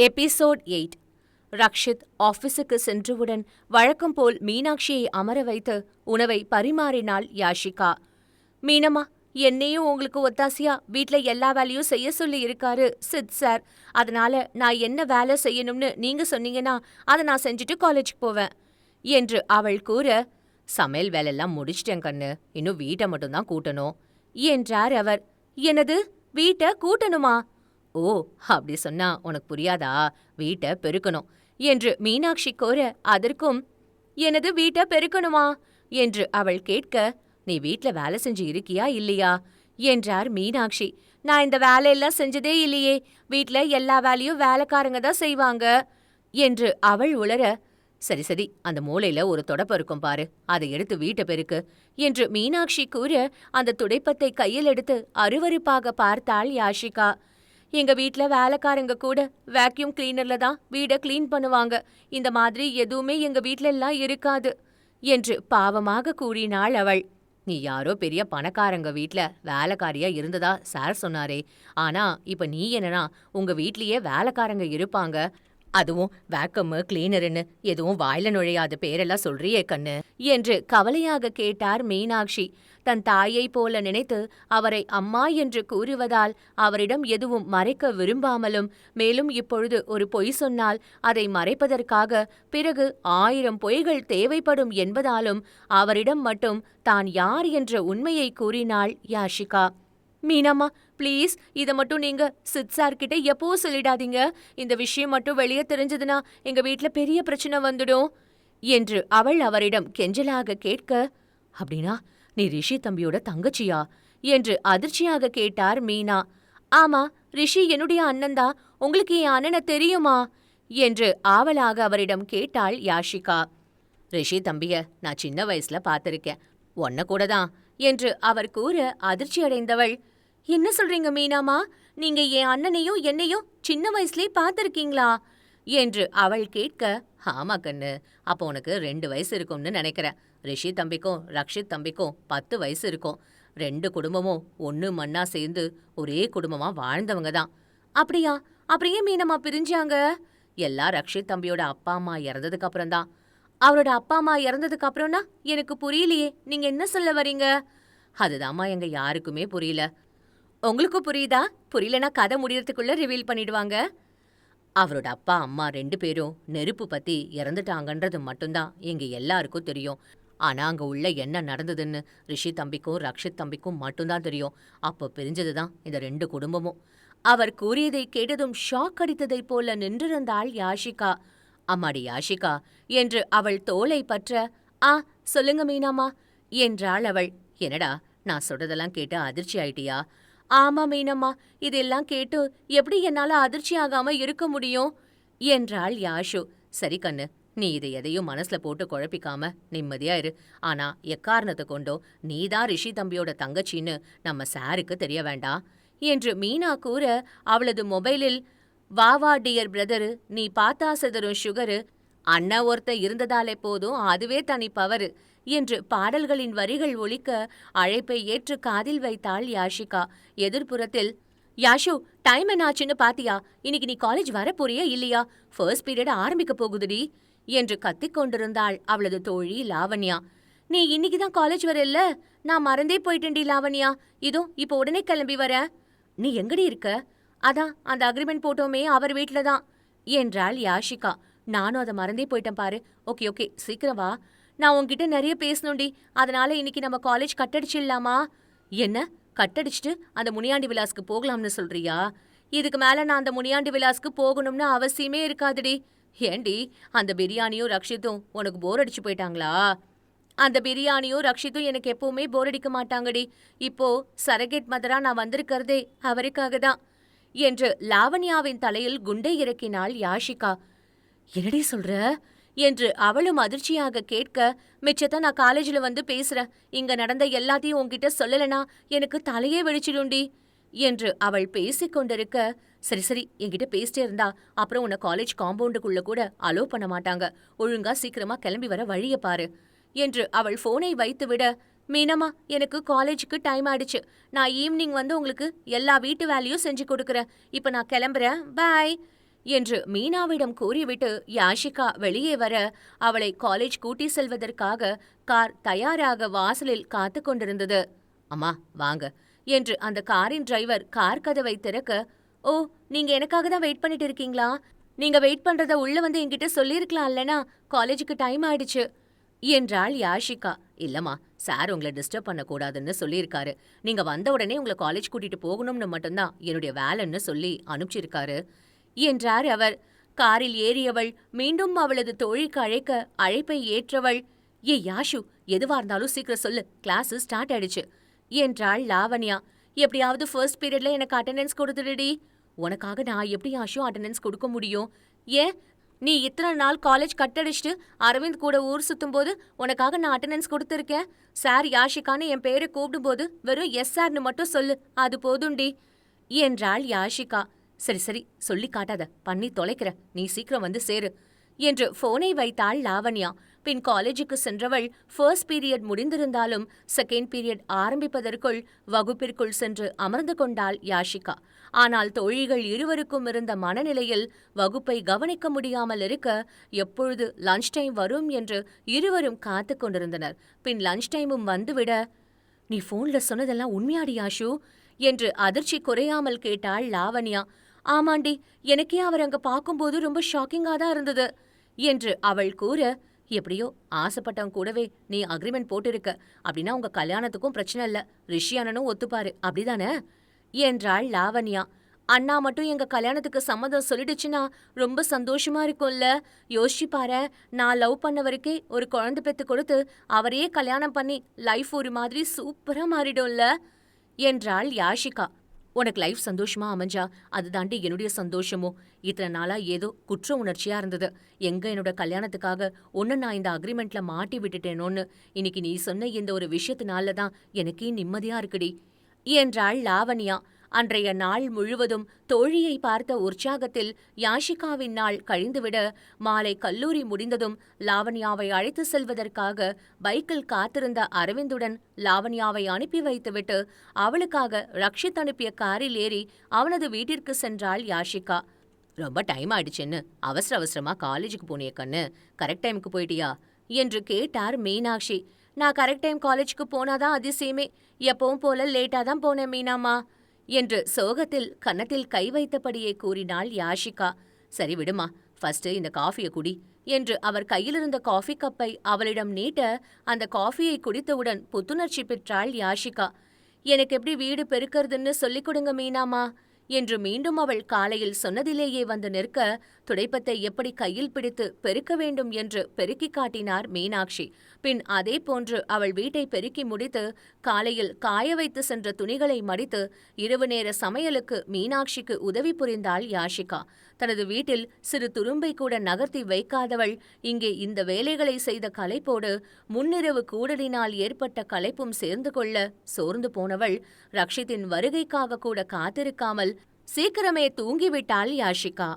Episode eight. Rakshit ஆபீஸுக்கு சென்றவுடன் வழக்கம் போல் மீனாட்சியை அமர வைத்து உணவை பரிமாறினாள் யாஷிகா. மீனம்மா என்னையும் உங்களுக்கு ஒத்தாசியா வீட்ல எல்லா வேலையும் செய்ய சொல்லி இருக்காரு சித் சார். அதனால நான் என்ன வேலை செய்யணும்னு நீங்க சொன்னீங்கன்னா அதை நான் செஞ்சுட்டு காலேஜுக்கு போவேன் என்று அவள் கூற சமையல் வேலையெல்லாம் முடிச்சிட்டேன் கண்ணு. இன்னும் வீட்டை மட்டும்தான் கூட்டணும் என்றார் அவர். எனது வீட்டை கூட்டணுமா? ஓ அப்படி சொன்னா உனக்கு புரியாதா? வீட்டை பெருக்கணும். என்று மீனாட்சி கோர அதற்கும் எனது வீட்டை பெருக்கணுமா? என்று அவள் கேட்க நீ வீட்ல வேலை செஞ்சு இருக்கியா இல்லையா? என்றார் மீனாட்சி. நான் இந்த வேலையெல்லாம் செஞ்சதே இல்லையே. வீட்ல எல்லா வேலையும் வேலைக்காரங்க தான் செய்வாங்க. என்று அவள் உளர சரி சரி அந்த மூளையில ஒரு தொடப்பம் இருக்கும் பாரு. அதை எடுத்து வீட்டை பெருக்கு. என்று மீனாட்சி கூற அந்த துடைப்பத்தை கையில் எடுத்து அருவருப்பாக பார்த்தாள் யாஷிகா. எங்க வீட்ல வேலைக்காரங்க கூட வேக்யூம் கிளீனர்ல தான் வீடை கிளீன் பண்ணுவாங்க. இந்த மாதிரி எதுவுமே எங்க வீட்ல எல்லாம் இருக்காது என்று பாவமாக கூறினாள் அவள். நீ யாரோ பெரிய பணக்காரங்க வீட்ல வேலைக்காரியா இருந்ததா சார் சொன்னாரே. ஆனா இப்ப நீ என்னன்னா உங்க வீட்லயே வேலைக்காரங்க இருப்பாங்க. அதுவும் வேக்கம்மு கிளீனருன்னு எதுவும் வாயில நுழையாத பேரெல்லாம் சொல்றியே கண்ணு என்று கவலையாக கேட்டார் மீனாட்சி. தன் தாயை போல நினைத்து அவரை அம்மா என்று கூறுவதால் அவரிடம் எதுவும் மறைக்க விரும்பாமலும் மேலும் இப்பொழுது ஒரு பொய் சொன்னால் அதை மறைப்பதற்காக பிறகு ஆயிரம் பொய்கள் தேவைப்படும் என்பதாலும் அவரிடம் மட்டும் தான் யார் என்ற உண்மையை கூறினாள் யாஷிகா. மீனாமா ப்ளீஸ் இதை மட்டும் நீங்க சித் சார்கிட்ட எப்பவும் எப்போ சொல்லிடாதீங்க. இந்த விஷயம் மட்டும் வெளியே தெரிஞ்சதுன்னா எங்க வீட்ல பெரிய பிரச்சனை வந்துடும் என்று அவள் அவரிடம் கெஞ்சலாக கேட்க அப்படின்னா நீ ரிஷி தம்பியோட தங்கச்சியா? என்று அதிர்ச்சியாக கேட்டார் மீனா. ஆமா ரிஷி என்னுடைய அண்ணன்தா உங்களுக்கு என் அண்ணனை தெரியுமா? என்று ஆவலாக அவரிடம் கேட்டாள் யாஷிகா. ரிஷி தம்பிய நான் சின்ன வயசுல பார்த்திருக்கேன். உன்ன கூட தான் என்று அவர் கூற அதிர்ச்சியடைந்தவள் என்ன சொல்றீங்க மீனாமா? நீங்க என் அண்ணனையும் என்னையும் சின்ன வயசுலயே பார்த்திருக்கீங்களா? என்று அவள் கேட்க ஆமா கண்ணு. அப்போ உனக்கு ரெண்டு வயசு இருக்கும்னு நினைக்கிறேன். ரிஷி தம்பிக்கும் ரக்ஷித் தம்பிக்கும் பத்து வயசு இருக்கும். ரெண்டு குடும்பமும் ஒன்று மண்ணா சேர்ந்து ஒரே குடும்பமா வாழ்ந்தவங்க தான். அப்படியா? அப்படியே மீனம்மா பிரிஞ்சாங்க? எல்லாம் ரக்ஷித் தம்பியோட அப்பா அம்மா இறந்ததுக்கு அப்புறம் தான். அவரோட அப்பா அம்மா இறந்ததுக்கு அப்புறம்னா எனக்கு புரியலையே. நீங்க என்ன சொல்ல வரீங்க? அதுதாம்மா எங்க யாருக்குமே புரியல. உங்களுக்கும் புரியுதா? புரியலனா கதை முடியறதுக்குள்ள ரிவீல் பண்ணிடுவாங்க. அவரோட அப்பா அம்மா ரெண்டு பேரும் நெருப்பு பத்தி இறந்துட்டாங்கன்றது மட்டும்தான் எங்க எல்லாருக்கும் தெரியும். ஆனா அங்க உள்ள என்ன நடந்ததுன்னு ரிஷி தம்பிக்கும் ரக்ஷித் தம்பிக்கும் மட்டும்தான் தெரியும். அப்போ பிரிஞ்சதுதான் இந்த ரெண்டு குடும்பமும். அவர் கூறியதை கேட்டதும் ஷாக் அடித்ததைப் போல நின்றிருந்தாள் யாஷிகா. அம்மாடி யாஷிகா என்று அவள் தோலை பற்ற ஆ சொல்லுங்க மீனாமா என்றாள் அவள். என்னடா நான் சொல்றதெல்லாம் கேட்டு அதிர்ச்சி ஆயிட்டியா? ஆமா மீனம்மா இதெல்லாம் கேட்டு எப்படி என்னால அதிர்ச்சி ஆகாம இருக்க முடியும்? என்றாள் யாஷு. சரி கண்ணு நீ இதை எதையும் மனசுல போட்டு குழப்பிக்காம நிம்மதியா இரு. ஆனா எக்காரணத்தை கொண்டோ நீதான் ரிஷி தம்பியோட தங்கச்சின்னு நம்ம சாருக்கு தெரிய வேண்டாம் என்று மீனா கூற அவளது மொபைலில் வாவா டியர் பிரதரு நீ பார்த்தா செதறும் சுகரு அண்ணா ஒருத்த இருந்ததாலே போதும் அதுவே தனி பவரு என்று பாடல்களின் வரிகள் ஒலிக்க அழைப்பை ஏற்று காதில் வைத்தாள் யாஷிகா. எதிர்ப்புறத்தில் யாஷு டைம் என்ன ஆச்சுன்னு பாத்தியா? இன்னைக்கு நீ காலேஜ் வரப்போறியா இல்லையா? ஃபர்ஸ்ட் பீரியட் ஆரம்பிக்க போகுதுடி என்று கத்திக் கொண்டிருந்தாள் அவளது தோழி லாவண்யா. நீ இன்னைக்கு தான் காலேஜ் வரல நான் மறந்தே போயிட்டேன்டி லாவண்யா. இதோ இப்போ உடனே கிளம்பி வர. நீ எங்கடி இருக்க? அதான் அந்த அக்ரிமெண்ட் போட்டோமே அவர் வீட்டில் தான் என்றாள் யாஷிகா. நானும் அதை மறந்தே போயிட்டேன் பாரு. ஓகே ஓகே சீக்கிரம் வா. நான் உன்கிட்ட நிறைய பேசணும்டி. அதனால இன்னைக்கு நம்ம காலேஜ் கட்டடிச்சிடலாமா? என்ன? கட்டடிச்சிட்டு அந்த முனியாண்டி விலாஸ்க்கு போகலாம்னு சொல்றியா? இதுக்கு மேல நான் அந்த முனியாண்டி விலாஸ்க்கு போகணும்னு அவசியமே இருக்காதுடி. ஏண்டி? அந்த பிரியாணியும் ரக்ஷித்தும் உனக்கு போர் அடிச்சு போயிட்டாங்களா? அந்த பிரியாணியும் ரக்ஷித்தும் எனக்கு எப்பவுமே போர் அடிக்க மாட்டாங்கடி. இப்போ சரகேட் மதரா நான் வந்திருக்கிறதே அவருக்காக தான். என்று லாவண்யாவின் தலையில் குண்டை இறக்கினாள் யாஷிகா. என்னடி சொல்ற? என்று அவளும் அதிர்ச்சியாக கேட்க மிச்சத்தை நான் காலேஜில் வந்து பேசுறேன். இங்க நடந்த எல்லாத்தையும் உன்கிட்ட சொல்லலனா எனக்கு தலையே வெடிச்சிடும்டி என்று அவள் பேசிக் கொண்டிருக்க சரி சரி என்கிட்ட பேசிட்டே இருந்தா அப்புறம் உன்னை காலேஜ் காம்பவுண்டுக்குள்ள கூட அலோ பண்ண மாட்டாங்க. ஒழுங்கா சீக்கிரமா கிளம்பி வர வழிய பாரு என்று அவள் போனை வைத்துவிட மீனம்மா எனக்கு காலேஜுக்கு டைம் ஆயிடுச்சு. நான் ஈவினிங் வந்து உங்களுக்கு எல்லா வீட்டு வேலையும் செஞ்சு கொடுக்குறேன். இப்போ நான் கிளம்புறேன். பாய் என்று மீனாவிடம் கூறிவிட்டு யாஷிகா வெளியே வர அவளை காலேஜ் கூட்டி செல்வதற்காக கார் தயாராக வாசலில் காத்து கொண்டிருந்தது. அம்மா வாங்க என்று அந்த காரின் டிரைவர் கார் கதவை திறக்க ஓ நீங்க எனக்காக தான் வெயிட் பண்ணிட்டு இருக்கீங்களா? நீங்க வெயிட் பண்றத உள்ள வந்து என்கிட்ட சொல்லியிருக்கலாம் இல்லனா காலேஜுக்கு டைம் ஆயிடுச்சு என்றாள் யாஷிகா. இல்லம்மா சார் உங்களை டிஸ்டர்ப் பண்ணக்கூடாதுன்னு சொல்லியிருக்காரு. நீங்க வந்த உடனே உங்களை காலேஜ் கூட்டிட்டு போகணும்னு மட்டும்தான் என்னுடைய வேலைன்னு சொல்லி அனுப்பிச்சிருக்காரு. என்றார் அவர். காரில் ஏறியவள் மீண்டும் அவளது தோழிக்கு அழைக்க அழைப்பை ஏற்றவள் ஏ யாஷு எதுவா இருந்தாலும் சீக்கிரம் சொல்லு கிளாஸு ஸ்டார்ட் ஆயிடுச்சு என்றாள் லாவண்யா. எப்படியாவது ஃபர்ஸ்ட் பீரியட்ல எனக்கு அட்டண்டன்ஸ் கொடுத்துடுடி. உனக்காக நான் எப்படி யாஷு அட்டண்டன்ஸ் கொடுக்க முடியும்? ஏன்? நீ இத்தனை நாள் காலேஜ் கட்டடிச்சிட்டு அரவிந்த் கூட ஊர் சுத்தும்போது உனக்காக நான் அட்டண்டன்ஸ் கொடுத்துருக்கேன். சார் யாஷிகான்னு என் பேரை கூப்பிடும்போது வெறும் எஸ் சார்னு மட்டும் சொல்லு அது போதுண்டி என்றாள் யாஷிகா. சரி சரி சொல்லி காட்டாத. பண்ணி தொலைக்கிற. நீ சீக்கிரம் வந்து சேரு. என்று போனை வைத்தாள் லாவண்யா. பின் காலேஜுக்கு சென்றவள் ஃபர்ஸ்ட் பீரியட் முடிந்திருந்தாலும் செகண்ட் பீரியட் ஆரம்பிப்பதற்குள் வகுப்பிற்குள் சென்று அமர்ந்து கொண்டாள் யாஷிகா. ஆனால் தோழிகள் இருவருக்கும் இருந்த மனநிலையில் வகுப்பை கவனிக்க முடியாமல் இருக்க எப்பொழுது லஞ்ச் டைம் வரும் என்று இருவரும் காத்து கொண்டிருந்தனர். பின் லஞ்ச் டைமும் வந்துவிட நீ போன்ல சொன்னதெல்லாம் உண்மையாடி யாஷு? என்று அதிர்ச்சி குறையாமல் கேட்டாள் லாவண்யா. ஆமாண்டி எனக்கே அவர் அங்க பார்க்கும்போது ரொம்ப ஷாக்கிங்கா தான் இருந்தது என்று அவள் கூற எப்படியோ ஆசைப்பட்டவன் கூடவே நீ அக்ரிமெண்ட் போட்டிருக்க. அப்படின்னா உங்க கல்யாணத்துக்கும் பிரச்சனை இல்ல. ரிஷி அண்ணனும் ஒத்துப்பாரு. அப்படிதானே? என்றாள் லாவண்யா. அண்ணா மட்டும் எங்க கல்யாணத்துக்கு சம்மதம் சொல்லிடுச்சுன்னா ரொம்ப சந்தோஷமா இருக்கும்ல. யோசிச்சு பாரு. நான் லவ் பண்ணவருக்கே ஒரு குழந்தை பெத்து கொடுத்து அவரையே கல்யாணம் பண்ணி லைஃப் ஒரு மாதிரி சூப்பரா மாறிடும்ல. என்றாள் யாஷிகா. உனக்கு லைஃப் சந்தோஷமா அமைஞ்சா அது தாண்டி என்னுடைய சந்தோஷமோ? இத்தனை நாளா ஏதோ குற்ற உணர்ச்சியா இருந்தது. எங்க என்னோட கல்யாணத்துக்காக ஒன்னு நான் இந்த அக்ரிமெண்ட்ல மாட்டி விட்டுட்டேனோன்னு இன்னைக்கு நீ சொன்ன இந்த ஒரு விஷயத்தினால தான் எனக்கே நிம்மதியா இருக்குடி. என்றாள் லாவண்யா. அன்றைய நாள் முழுவதும் தோழியை பார்த்த உற்சாகத்தில் யாஷிகாவின் நாள் கழிந்துவிட மாலை கல்லூரி முடிந்ததும் லாவண்யாவை அழைத்து செல்வதற்காக பைக்கில் காத்திருந்த அரவிந்துடன் லாவண்யாவை அனுப்பி வைத்துவிட்டு அவளுக்காக ரக்ஷித் அனுப்பிய காரில் ஏறி அவனது வீட்டிற்கு சென்றாள் யாஷிகா. ரொம்ப டைம் ஆயிடுச்சுன்னு. அவசர அவசரமா காலேஜுக்கு போனிய கண்ணு. கரெக்ட் டைமுக்கு போயிட்டியா? என்று கேட்டார் மீனாட்சி. நான் கரெக்ட் டைம் காலேஜுக்கு போனாதான் அதிசயமே. எப்பவும் போல லேட்டா தான் போனேன் மீனாமா என்று சோகத்தில் கன்னத்தில் கை வைத்தபடியே கூறினாள் யாஷிகா. சரி விடுமா ஃபர்ஸ்ட் இந்த காஃபியை குடி என்று அவர் கையிலிருந்த காஃபி கப்பை அவளிடம் நீட்ட அந்த காஃபியை குடித்தவுடன் புத்துணர்ச்சி பெற்றாள் யாஷிகா. எனக்கு எப்படி வீடு பெருக்கிறதுன்னு சொல்லிக் கொடுங்க மீனாமா என்று மீண்டும் அவள் காலையில் சொன்னதிலேயே வந்து நிற்க துடைப்பத்தை எப்படி கையில் பிடித்து பெருக்க வேண்டும் என்று பெருக்கி காட்டினார் மீனாட்சி. பின் அதே போன்று அவள் வீட்டை பெருக்கி முடித்து காலையில் காய வைத்து சென்ற துணிகளை மடித்து இரவு நேர சமையலுக்கு மீனாட்சிக்கு உதவி புரிந்தாள் யாஷிகா. தனது வீட்டில் சிறு துரும்பை கூட நகர்த்தி வைக்காதவள் இங்கே இந்த வேலைகளை செய்த களைப்போடு முன்னிரவு கூடலினால் ஏற்பட்ட களைப்பும் சேர்ந்து கொள்ள சோர்ந்து போனவள் ரக்ஷித்தின் வருகைக்காக கூட காத்திருக்காமல் சீக்கிரமே தூங்கிவிட்டாள் யாஷிகா.